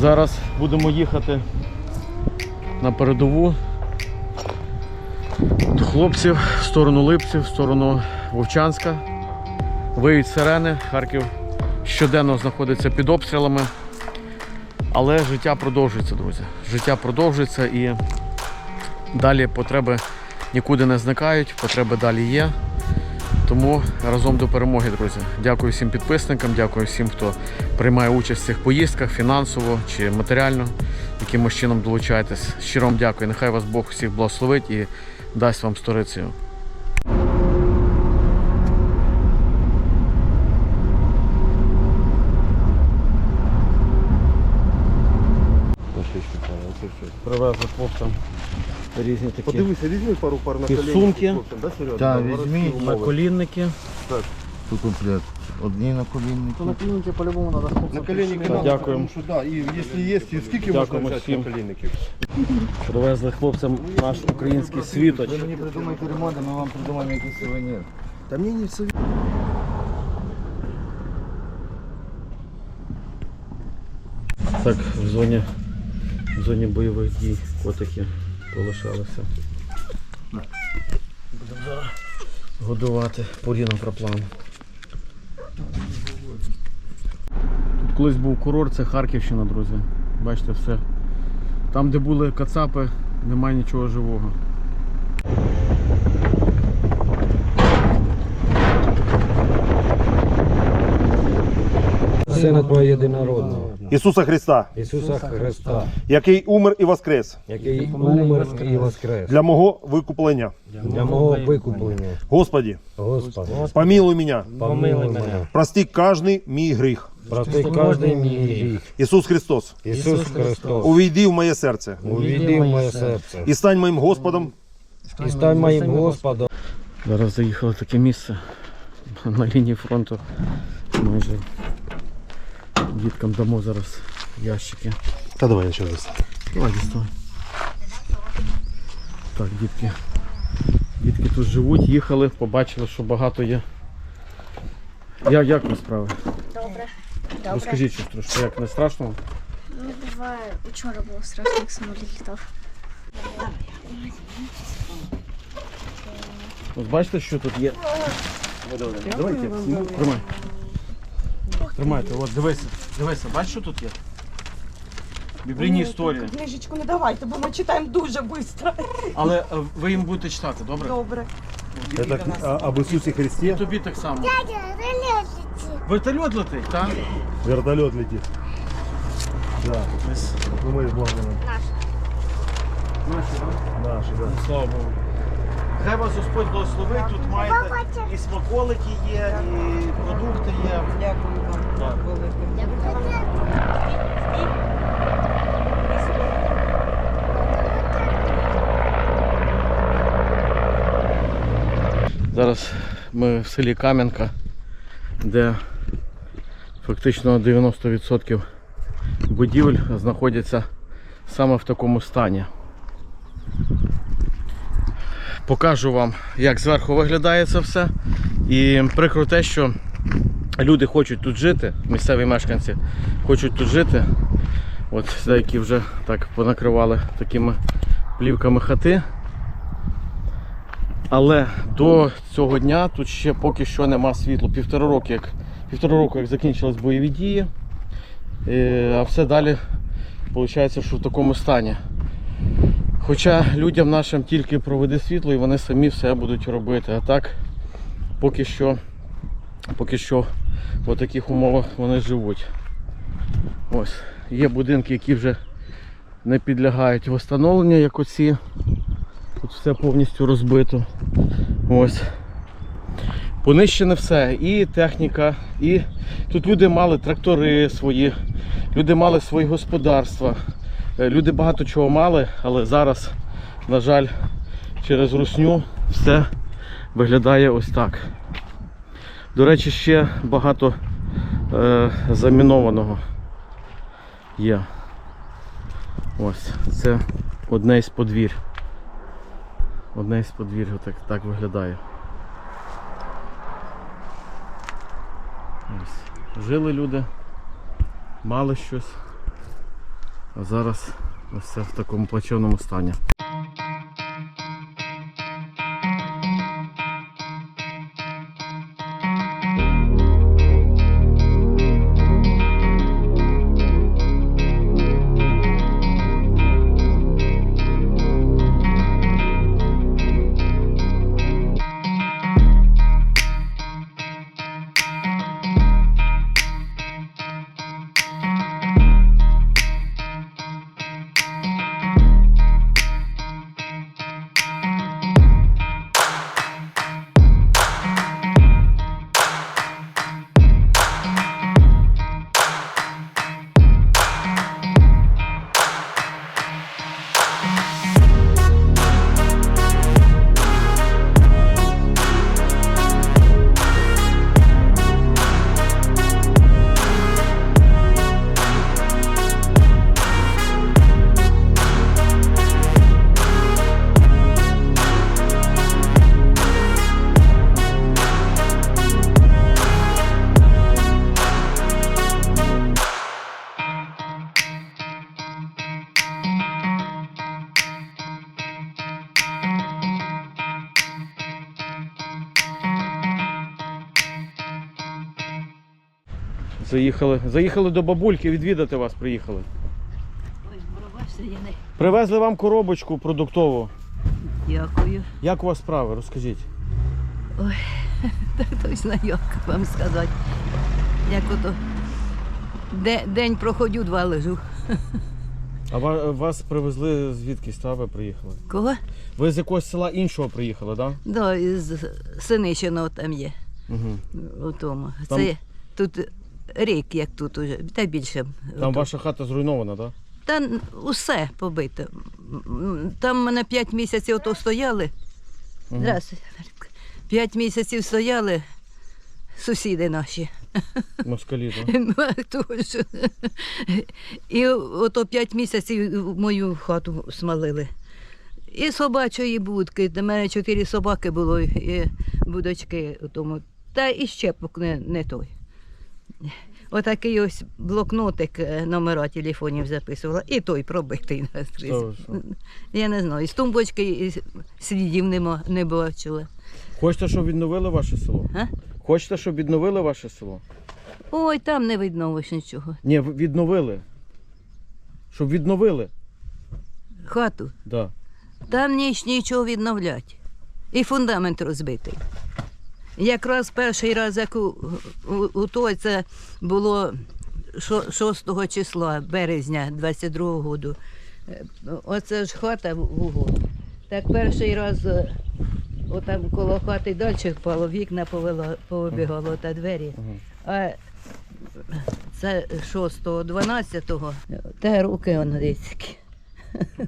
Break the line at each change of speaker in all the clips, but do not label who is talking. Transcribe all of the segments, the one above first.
Зараз будемо їхати на передову до хлопців в сторону Липців, в сторону Вовчанська. Виють сирени. Харків щоденно знаходиться під обстрілами. Але життя продовжується, друзі. Життя продовжується і далі потреби нікуди не зникають, потреби далі є. Тому разом до перемоги, друзі. Дякую всім підписникам, дякую всім, хто приймає участь в цих поїздках фінансово чи матеріально, якимось чином долучаєтесь. Щиро вам дякую. Нехай вас Бог всіх благословить і дасть вам сторицею. Привезли хлопцям різні такі
Подивися, візьми пару пар на
І
коліні.
сумки.
Да, Сережа?
Так,
Там
візьміть.
городські умови.
наколінники.
Тут комплект. Одні наколінники.
Наколінники по-любому треба.
На колінники
Так,
надо,
Дякуємо.
тому що, да, і якщо є, і скільки
Дякуємо
можна взяти
всім.
на колінників?
Привезли хлопцям наш український світоч.
Ви мені придумайте ремонт, а ми вам придумаємо якийсь сувенір.
Та мені не все.
Так, в зоні, в зоні бойових дій котики полишалися. Будемо зараз годувати поріном проплану. Тут колись був курорт, це Харківщина, друзі. Бачите все. Там, де були кацапи, немає нічого живого.
Сина Твого єдинородного,
Ісуса Христа,
Ісуса Христа,
який умер і воскрес.
Який умер і воскрес.
для мого викуплення.
для мого викуплення.
Господі,
Господи,
помилуй мене,
помилуй мене,
прости кожний мій гріх.
прости кожний мій гріх.
Ісус Христос,
Ісус Христос,
увійди в моє серце.
Увійди в моє серце.
і стань моїм Господом.
і стань моїм Господом.
Зараз заїхали в таке місце на лінії фронту. Майже діткам дамо зараз ящики.
Та давай я ще раз.
Давай діставай. Так, дітки. Дітки тут живуть, їхали, побачили, що багато є. Я, як ви справи?
Добре. Добре.
Розкажіть щось трошки, як не страшно?
Ну, буває, вчора було страшно, як самоліт літав.
Ось бачите, що тут є? Давайте, тримай. Тримайте, от дивися, дивися, бачиш, що тут є? Біблійні історії.
Книжечку не давайте, бо ми читаємо дуже швидко.
Але е, ви їм будете читати, добре?
Добре.
Це об Ісусі
І
Христі.
тобі так само. Вертольот летить, так?
Вертольот летить. Да. Ну, ми Богданом.
Наші, так?
Наші, да.
Слава Богу. Хай вас Господь благословить, тут маєте і смаколики є, і продукти є.
Дякую.
Зараз ми в селі Кам'янка, де фактично 90% будівель знаходяться саме в такому стані. Покажу вам, як зверху виглядає це все. І прикро те, що люди хочуть тут жити, місцеві мешканці хочуть тут жити. От деякі вже так понакривали такими плівками хати. Але до цього дня тут ще поки що нема світла. Півтора року, як, півтора року, як закінчились бойові дії. Е, А все далі виходить, що в такому стані. Хоча людям нашим тільки проведе світло і вони самі все будуть робити. А так поки що, поки що в таких умовах вони живуть. Ось. Є будинки, які вже не підлягають встановленню, як оці. Тут все повністю розбито. Ось. Понищене все. І техніка, і тут люди мали трактори свої, люди мали свої господарства. Е, Люди багато чого мали, але зараз, на жаль, через русню все виглядає ось так. До речі, ще багато е, замінованого є. Ось, це одне із подвір'я. Одне із подвір'я так, так виглядає. Ось. Жили люди, мали щось. А зараз ось це в такому плачевному стані. Заїхали, заїхали до бабульки, відвідати вас приїхали.
Ой, не
Привезли вам коробочку продуктову.
дякую.
Як у вас справи? Розкажіть.
Ой, Так точно як вам сказати. Як ото де, день проходю, два лежу.
А вас привезли звідки та ви приїхали?
Кого?
Ви з якогось села іншого приїхали, так?
Да, із Синичиного там є.
Угу.
У тому.
Там-
Це тут рік, як тут уже, та більше.
Там ваша хата зруйнована, так?
Та усе побито. Там мене п'ять місяців ото стояли.
Мгм.
Здравствуйте. П'ять місяців стояли сусіди наші.
Москалі, так?
Ну, а то що? І ото п'ять місяців мою хату смалили. І собачої будки. До мене чотири собаки було, і будочки у тому. Та і щепок не, не той. Отакий ось блокнотик е, номера телефонів записувала, і той пробитий на скрізь. Я не знаю, з тумбочки і слідів нема, не бачила.
Хочете, щоб відновили ваше село?
А?
Хочете, щоб відновили ваше село?
Ой, там не видно ось нічого.
Ні, відновили. Щоб відновили.
Хату.
Да.
Там ніч нічого відновлять. І фундамент розбитий. Якраз перший раз, як у, у, у той це було шо- 6 числа березня 22-го року. Е, Оце ж хата в угол. Так перший раз е, отам коло хати далі впало, вікна повело, повибігало та двері. А це 6-го, 12-го, та руки он дицькі.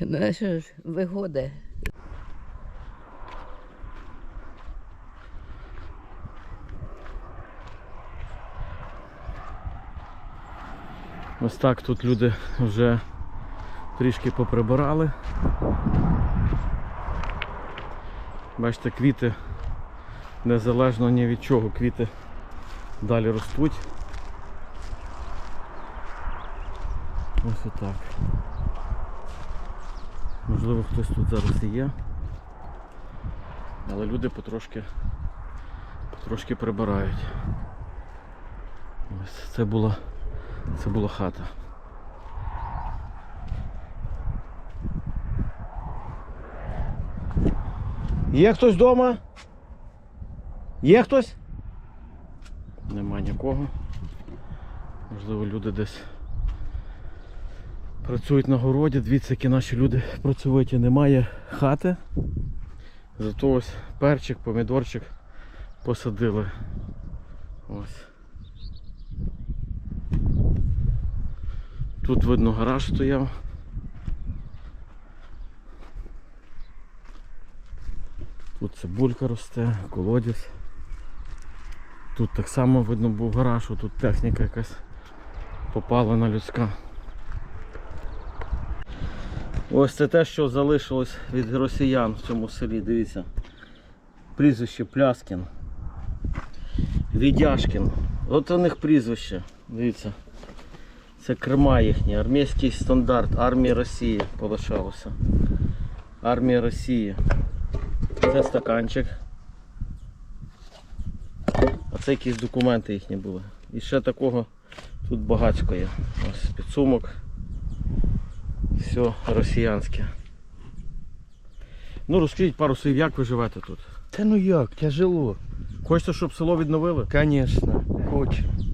Ну, що ж, вигоди.
Ось так тут люди вже трішки поприбирали. Бачите, квіти незалежно ні від чого, квіти далі ростуть. Ось отак. Можливо хтось тут зараз і є. Але люди потрошки, потрошки прибирають. Ось це була, це була хата. Є хтось вдома? Є хтось? Нема нікого. Можливо, люди десь працюють на городі. Дивіться, які наші люди працюють. Немає хати. Зато ось перчик, помідорчик посадили. Ось. Тут видно гараж стояв. Тут цибулька росте, колодязь. Тут так само видно був гараж, тут техніка якась попалена людська. Ось це те, що залишилось від росіян в цьому селі, дивіться. Прізвище Пляскін. Відяшкін. От у них прізвище. Дивіться. Це керма їхні, армійський стандарт армії Росії полишалося. Армія Росії. Це стаканчик. А це якісь документи їхні були. І ще такого тут багатько є. Ось підсумок. Все росіянське. Ну розкажіть пару слів, як ви живете тут?
Та ну як, тяжело.
Хочете, щоб село відновили?
Конечно, очень.